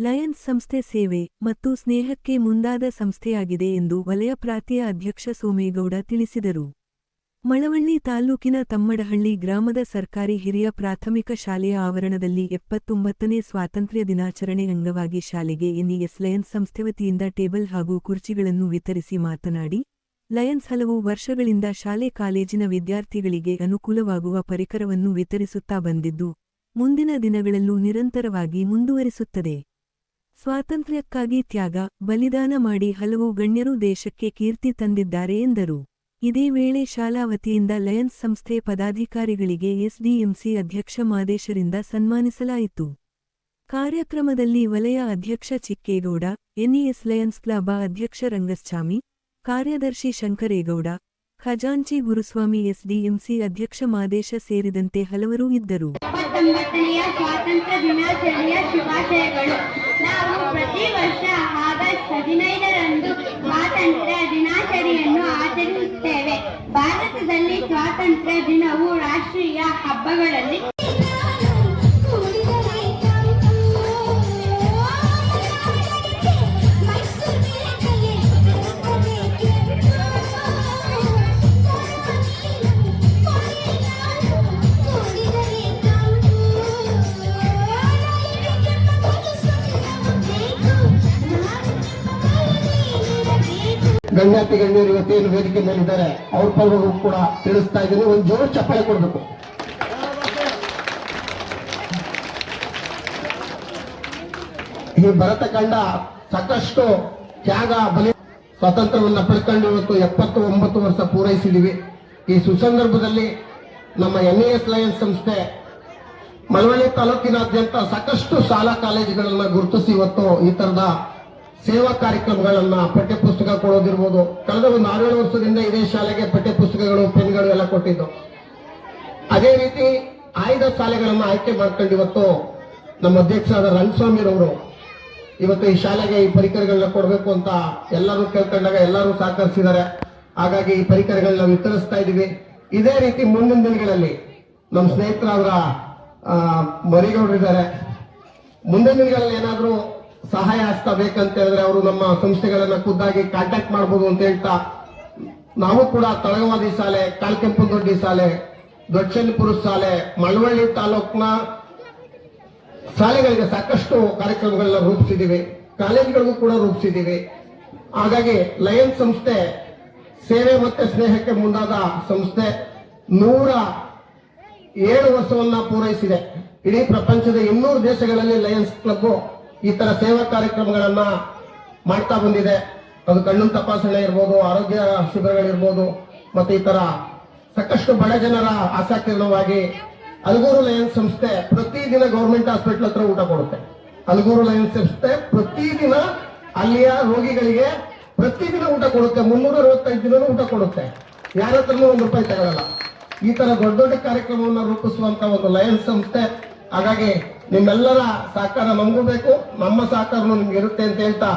Lions ಸಂಸ್ಥೆ ಸೇವೆ ಮತ್ತು ಸ್ನೇಹಕ್ಕೆ ಮುಂದಾದ ಸಂಸ್ಥೆಯಾಗಿದೆ ಎಂದು ವಲಯ ಪ್ರಾಂತೀಯ ಅಧ್ಯಕ್ಷ ಸೋಮೇಗೌಡ ತಿಳಿಸಿದರು. ಮಳವಳ್ಳಿ ತಾಲ್ಲೂಕಿನ ತಮ್ಮಡಹಳ್ಳಿ ಗ್ರಾಮದ ಸರ್ಕಾರಿ ಹಿರಿಯ ಪ್ರಾಥಮಿಕ ಶಾಲೆಯ ಆವರಣದಲ್ಲಿ ಎಪ್ಪತ್ತೊಂಬತ್ತನೇ ಸ್ವಾತಂತ್ರ್ಯ ದಿನಾಚರಣೆ ಅಂಗವಾಗಿ ಶಾಲೆಗೆ ಎನ್ಇಎಸ್ ಲಯನ್ಸ್ ಸಂಸ್ಥೆ ವತಿಯಿಂದ ಟೇಬಲ್ ಹಾಗೂ ಕುರ್ಚಿಗಳನ್ನು ವಿತರಿಸಿ ಮಾತನಾಡಿ, ಲಯನ್ಸ್ ಹಲವು ವರ್ಷಗಳಿಂದ ಶಾಲೆ ಕಾಲೇಜಿನ ವಿದ್ಯಾರ್ಥಿಗಳಿಗೆ ಅನುಕೂಲವಾಗುವ ಪರಿಕರವನ್ನು ವಿತರಿಸುತ್ತಾ ಬಂದಿದ್ದು, ಮುಂದಿನ ದಿನಗಳಲ್ಲೂ ನಿರಂತರವಾಗಿ ಮುಂದುವರಿಸುತ್ತದೆ. ಸ್ವಾತಂತ್ರ್ಯಕ್ಕಾಗಿ ತ್ಯಾಗ, ಬಲಿದಾನ ಮಾಡಿ ಹಲವು ಗಣ್ಯರು ದೇಶಕ್ಕೆ ಕೀರ್ತಿ ತಂದಿದ್ದಾರೆ ಎಂದರು. ಇದೇ ವೇಳೆ ಶಾಲಾ ವತಿಯಿಂದ ಲಯನ್ಸ್ ಸಂಸ್ಥೆ ಪದಾಧಿಕಾರಿಗಳಿಗೆ ಎಸ್ಡಿಎಂಸಿ ಅಧ್ಯಕ್ಷ ಮಾದೇಶರಿಂದ ಸನ್ಮಾನಿಸಲಾಯಿತು. ಕಾರ್ಯಕ್ರಮದಲ್ಲಿ ವಲಯ ಅಧ್ಯಕ್ಷ ಚಿಕ್ಕೇಗೌಡ, ಎನ್ಇಎಸ್ ಲಯನ್ಸ್ ಕ್ಲಬ ಅಧ್ಯಕ್ಷ ರಂಗಸ್ವಾಮಿ, ಕಾರ್ಯದರ್ಶಿ ಶಂಕರೇಗೌಡ, ಖಜಾಂಚಿ ಗುರುಸ್ವಾಮಿ ಎಸ್ಡಿಎಂಸಿ ಅಧ್ಯಕ್ಷ ಮಾದೇಶ ಸೇರಿದಂತೆ ಹಲವರು ಇದ್ದರು. ನಾವು ಪ್ರತಿ ವರ್ಷ ಆಗಸ್ಟ್ ಹದಿನೈದರಂದು ಸ್ವಾತಂತ್ರ್ಯ ದಿನಾಚರಣೆಯನ್ನು ಆಚರಿಸುತ್ತೇವೆ. ಭಾರತದಲ್ಲಿ ಸ್ವಾತಂತ್ರ್ಯ ದಿನವು ರಾಷ್ಟ್ರೀಯ ಹಬ್ಬಗಳಲ್ಲಿ ಗಣ್ಯಾತಿ ಗಣ್ಯರು ಇವತ್ತೇನು ವೇದಿಕೆ ಮೇಲಿದ್ದಾರೆ, ಅವ್ರ ಪರವಾಗಿ ಕೂಡ ತಿಳಿಸ್ತಾ ಇದ್ದೀನಿ. ಒಂದು ಜೋರು ಚಪ್ಪಾಳೆ ಕೊಡಬೇಕು. ಈ ಭರತ ಕಂಡ ಸಾಕಷ್ಟು ತ್ಯಾಗ, ಬಲಿ, ಸ್ವಾತಂತ್ರ್ಯವನ್ನ ಪಡ್ಕೊಂಡು ಇವತ್ತು ಎಪ್ಪತ್ತು ಒಂಬತ್ತು ವರ್ಷ ಪೂರೈಸಿದೀವಿ. ಈ ಸುಸಂದರ್ಭದಲ್ಲಿ ನಮ್ಮ ಎನ್ ಎಸ್ ಲಯನ್ಸ್ ಸಂಸ್ಥೆ ಮಳವಳ್ಳಿ ತಾಲೂಕಿನಾದ್ಯಂತ ಸಾಕಷ್ಟು ಶಾಲಾ ಕಾಲೇಜುಗಳನ್ನ ಗುರುತಿಸಿ ಇವತ್ತು ಈ ತರದ ಸೇವಾ ಕಾರ್ಯಕ್ರಮಗಳನ್ನ ಪಠ್ಯ ಪುಸ್ತಕ ಕೊಡೋದಿರ್ಬೋದು ಕಳೆದ ಒಂದು ಆರೇಳು ವರ್ಷದಿಂದ ಇದೇ ಶಾಲೆಗೆ ಪಠ್ಯ ಪುಸ್ತಕಗಳು ಪೆನ್ಗಳು ಎಲ್ಲ ಕೊಟ್ಟಿದ್ದು. ಅದೇ ರೀತಿ ಆಯ್ದ ಶಾಲೆಗಳನ್ನ ಆಯ್ಕೆ ಮಾಡ್ಕೊಂಡು ಇವತ್ತು ನಮ್ಮ ಅಧ್ಯಕ್ಷರಾದ ರಂಗಸ್ವಾಮಿರವರು ಇವತ್ತು ಈ ಶಾಲೆಗೆ ಈ ಪರಿಕರಗಳನ್ನ ಕೊಡಬೇಕು ಅಂತ ಎಲ್ಲರೂ ಕೇಳ್ಕೊಂಡಾಗ ಎಲ್ಲರೂ ಸಹಕರಿಸಿದ್ದಾರೆ. ಹಾಗಾಗಿ ಈ ಪರಿಕರಗಳನ್ನ ವಿತರಿಸ್ತಾ ಇದೀವಿ ಇದೇ ರೀತಿ ಮುಂದಿನ ದಿನಗಳಲ್ಲಿ ನಮ್ಮ ಸ್ನೇಹಿತರಾದ್ರ ಮರಿಗೌಡರಿದ್ದಾರೆ ಮುಂದಿನ ದಿನಗಳಲ್ಲಿ ಏನಾದ್ರೂ ಸಹಾಯ ಹಸ್ತ ಬೇಕಂತ ಹೇಳಿದ್ರೆ ಅವರು ನಮ್ಮ ಸಂಸ್ಥೆಗಳನ್ನ ಖುದ್ದಾಗಿ ಕಾಂಟ್ಯಾಕ್ಟ್ ಮಾಡಬಹುದು ಅಂತ ಹೇಳ್ತಾ, ನಾವು ಕೂಡ ತಳಗವಾದಿ ಶಾಲೆ ಕಾಲ್ಕೆಂಪನದೊಡ್ಡಿ ಶಾಲೆ ದೊಡ್ಡಪುರ ಶಾಲೆ, ಮಳವಳ್ಳಿ ತಾಲೂಕ್ನ ಶಾಲೆಗಳಿಗೆ ಸಾಕಷ್ಟು ಕಾರ್ಯಕ್ರಮಗಳನ್ನ ರೂಪಿಸಿದ್ದೀವಿ. ಕಾಲೇಜುಗಳಿಗೂ ಕೂಡ ರೂಪಿಸಿದ್ದೀವಿ. ಹಾಗಾಗಿ ಲಯನ್ಸ್ ಸಂಸ್ಥೆ, ಸೇವೆ ಮತ್ತೆ ಸ್ನೇಹಕ್ಕೆ ಮುಂದಾದ ಸಂಸ್ಥೆ, ನೂರ ಏಳು ವರ್ಷವನ್ನ ಪೂರೈಸಿದೆ. ಇಡೀ ಪ್ರಪಂಚದ ಇನ್ನೂರು ದೇಶಗಳಲ್ಲಿ ಲಯನ್ಸ್ ಕ್ಲಬ್ ಈ ತರ ಸೇವಾ ಕಾರ್ಯಕ್ರಮಗಳನ್ನ ಮಾಡ್ತಾ ಬಂದಿದೆ. ಅದು ಕಣ್ಣು ತಪಾಸಣೆ ಇರ್ಬೋದು, ಆರೋಗ್ಯ ಶಿಬಿರಗಳಿರ್ಬೋದು, ಮತ್ತೆ ಈ ತರ ಸಾಕಷ್ಟು ಬಡ ಜನರ ಆಸಕ್ತಿಗಳವಾಗಿ ಅಲಗೂರು ಲಯನ್ಸ್ ಸಂಸ್ಥೆ ಪ್ರತಿದಿನ ಗೌರ್ಮೆಂಟ್ ಹಾಸ್ಪಿಟಲ್ ಹತ್ರ ಊಟ ಕೊಡುತ್ತೆ. ಅಲಗೂರು ಲಯನ್ಸ್ ಸಂಸ್ಥೆ ಪ್ರತಿದಿನ ಅಲ್ಲಿಯ ರೋಗಿಗಳಿಗೆ ಪ್ರತಿದಿನ ಊಟ ಕೊಡುತ್ತೆ. ಮುನ್ನೂರ ಅರವತ್ತೈದು ದಿನ ಊಟ ಕೊಡುತ್ತೆ. ಯಾರ ಹತ್ರನೂ ಒಂದು ರೂಪಾಯಿ ತಗೊಳ್ಳಲ್ಲ ಈ ತರ ದೊಡ್ಡ ದೊಡ್ಡ ಕಾರ್ಯಕ್ರಮವನ್ನು ರೂಪಿಸುವಂತ ಒಂದು ಲಯನ್ಸ್ ಸಂಸ್ಥೆ. ಹಾಗಾಗಿ ನಿಮ್ಮೆಲ್ಲರ ಸಹಕಾರ ನಮಗೂ ಬೇಕು ನಮ್ಮ ಸಹಕಾರನು ನಿಮ್ಗೆ ಇರುತ್ತೆ ಅಂತ ಹೇಳ್ತಾ